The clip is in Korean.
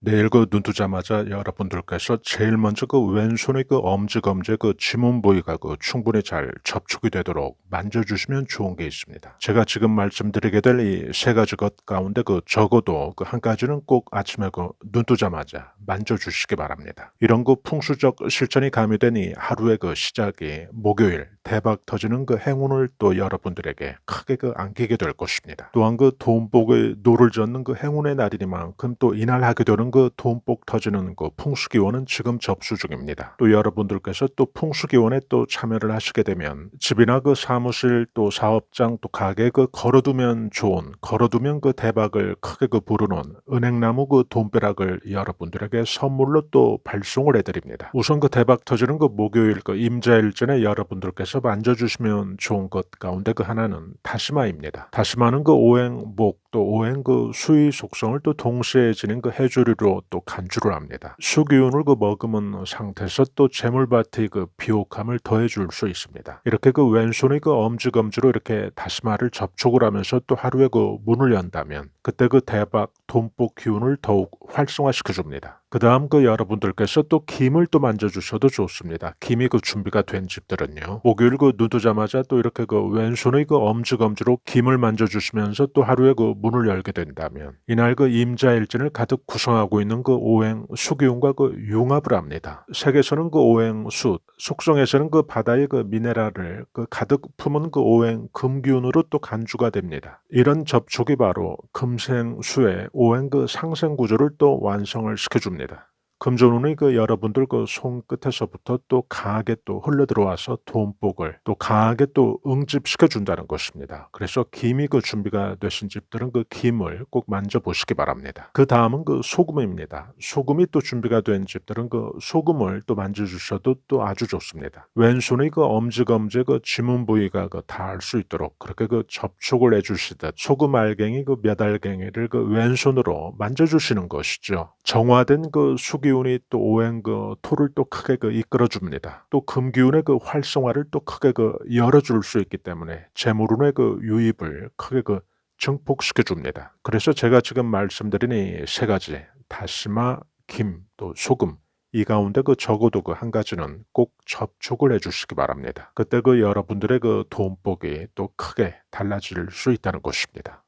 내일 그 눈 뜨자마자 여러분들께서 제일 먼저 그 왼손의 그 엄지 검지 그 지문 부위가 그 충분히 잘 접촉이 되도록 만져주시면 좋은 게 있습니다. 제가 지금 말씀드리게 될 이 세 가지 것 가운데 그 적어도 그 한 가지는 꼭 아침에 그 눈 뜨자마자 만져주시기 바랍니다. 이런 그 풍수적 실천이 가미된 이 하루의 그 시작이 목요일 대박 터지는 그 행운을 또 여러분들에게 크게 그 안기게 될 것입니다. 또한 그 돈복의 노를 젓는 그 행운의 날이니만큼 또 이날 하게 되는 그 돈복 터지는 그 풍수기원은 지금 접수 중입니다. 또 여러분들께서 또 풍수기원에 또 참여를 하시게 되면 집이나 그 사무실 또 사업장 또 가게 그 걸어두면 좋은 걸어두면 그 대박을 크게 그 부르는 은행나무 그 돈벼락을 여러분들에게 선물로 또 발송을 해드립니다. 우선 그 대박 터지는 그 목요일 그 임자일 전에 여러분들께서 만져주시면 좋은 것 가운데 그 하나는 다시마입니다. 다시마는 그 오행목 또 오행 그 수의 속성을 또 동시에 지닌 그 해조류로 또 간주를 합니다. 수기운을 그 머금은 상태에서 또 재물밭의 그 비옥함을 더해줄 수 있습니다. 이렇게 그 왼손의 그 엄지검지로 이렇게 다시마를 접촉을 하면서 또 하루에 그 문을 연다면 그때 그 대박 돈복 기운을 더욱 활성화시켜 줍니다. 그 다음 그 여러분들께서 또 김을 또 만져주셔도 좋습니다. 김이 그 준비가 된 집들은요. 목요일 그눈 뜨자마자 또 이렇게 그 왼손의 그 엄지검지로 김을 만져주시면서 또 하루에 그 문을 열게 된다면 이날 그 임자일진을 가득 구성하고 있는 그 오행 수기운과 그 융합을 합니다. 색에서는 그 오행 수, 속성에서는 그 바다의 그 미네랄을 그 가득 품은 그 오행 금기운으로 또 간주가 됩니다. 이런 접촉이 바로 금생수의 오행 그 상생 구조를 또 완성을 시켜줍니다. 금전운이 그 여러분들 그 손끝에서부터 또 강하게 또 흘러 들어와서 돈복을 또 강하게 또 응집시켜 준다는 것입니다. 그래서 김이 그 준비가 되신 집들은 그 김을 꼭 만져보시기 바랍니다. 그 다음은 그 소금입니다. 소금이 또 준비가 된 집들은 그 소금을 또 만져주셔도 또 아주 좋습니다. 왼손의 그 엄지검지 그 지문 부위가 그 닿을 수 있도록 그렇게 그 접촉을 해주시듯 소금 알갱이 그 몇 알갱이를 그 왼손으로 만져주시는 것이죠. 정화된 그 수기 운이 또 오행 그 토를 또 크게 그 이끌어 줍니다. 또 금기운의 그 활성화를 또 크게 그 열어 줄 수 있기 때문에 재물운의 그 유입을 크게 그 증폭시켜 줍니다. 그래서 제가 지금 말씀드린 이 세 가지 다시마, 김, 또 소금 이 가운데 그 적어도 그 한 가지는 꼭 접촉을 해주시기 바랍니다. 그때 그 여러분들의 그 돈복이 또 크게 달라질 수 있다는 것입니다.